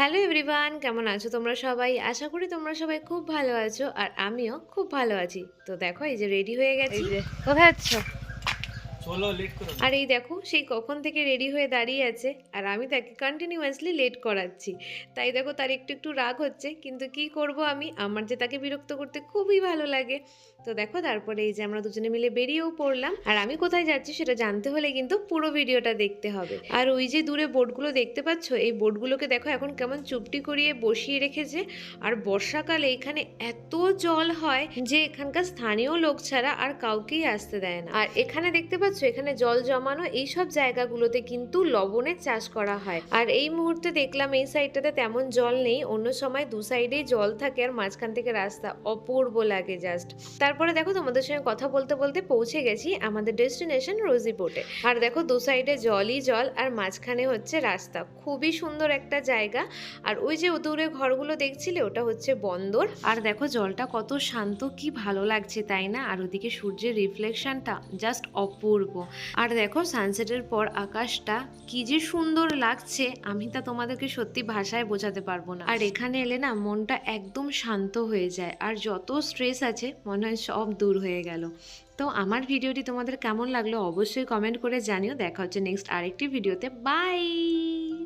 Hello everyone কেমন আছো তোমরা সবাই? আশা করি তোমরা সবাই খুব ভালো আছো আর আমিও খুব ভালো আছি। তো দেখো এই যে রেডি হয়ে গেছি। কোথায় না। আর এই দেখো সেই কখন থেকে রেডি হয়ে দাঁড়িয়ে আছে, আর আমি তাকে কন্টিনিউয়াসলি লেট করাচ্ছি। তাই দেখো, তার একটু একটু রাগ হচ্ছে, কিন্তু কি করব আমি? আমার যে তাকে বিরক্ত করতে খুবই ভালো লাগে। তো দেখো, তারপরে এই যে আমরা দুজনে মিলে বেরিয়েও পড়লাম। আর আমি কোথায় যাচ্ছি সেটা জানতে হলে কিন্তু পুরো ভিডিওটা দেখতে হবে। আর ওই যে দূরে বোটগুলো দেখতে পাচ্ছ, এই বোটগুলোকে দেখো এখন কেমন চুপটি করিয়ে বসিয়ে রেখেছে। আর বর্ষাকালে এখানে এত জল হয় যে এখানকার স্থানীয় লোক ছাড়া আর কাউকেই আসতে দেয় না। আর এখানে দেখতে পাচ্ছ এখানে জল জমানো এই সব জায়গাগুলোতে কিন্তু লবণের চাষ করা হয়। আর এই মুহূর্তে দেখলাম এই সাইডটাতে তেমন জল নেই, অন্য সময় দু সাইডেই জল থাকে আর মাঝখান থেকে রাস্তা অপূর্ব লাগে জাস্ট তারপরে দেখো তোমাদের সঙ্গে কথা বলতে বলতে পৌঁছে গেছি আমাদের ডেস্টিনেশন রোজি বোটে আর দেখো দু সাইডে জলই জল আর মাঝখানে হচ্ছে রাস্তা। খুবই সুন্দর একটা জায়গা। আর ওই যে দূরে ঘরগুলো দেখছিলে, ওটা হচ্ছে বন্দর। আর দেখো জলটা কত শান্ত, কি ভালো লাগছে, তাই না? আর ওদিকে সূর্যের রিফ্লেকশনটা জাস্ট অপূর্ব। আর দেখো সানসেটের পর আকাশটা কি যে সুন্দর লাগছে, আমি তা তোমাদেরকে সত্যি ভাষায় বোঝাতে পারব না। আর এখানে এলে না, মনটা একদম শান্ত হয়ে যায়। আর যত স্ট্রেস আছে, মনে হয় সব দূর হয়ে গেল। তো আমার ভিডিওটি তোমাদের কেমন লাগল অবশ্যই কমেন্ট করে জানিও। দেখা হচ্ছে নেক্সট আরেকটি ভিডিওতে। বাই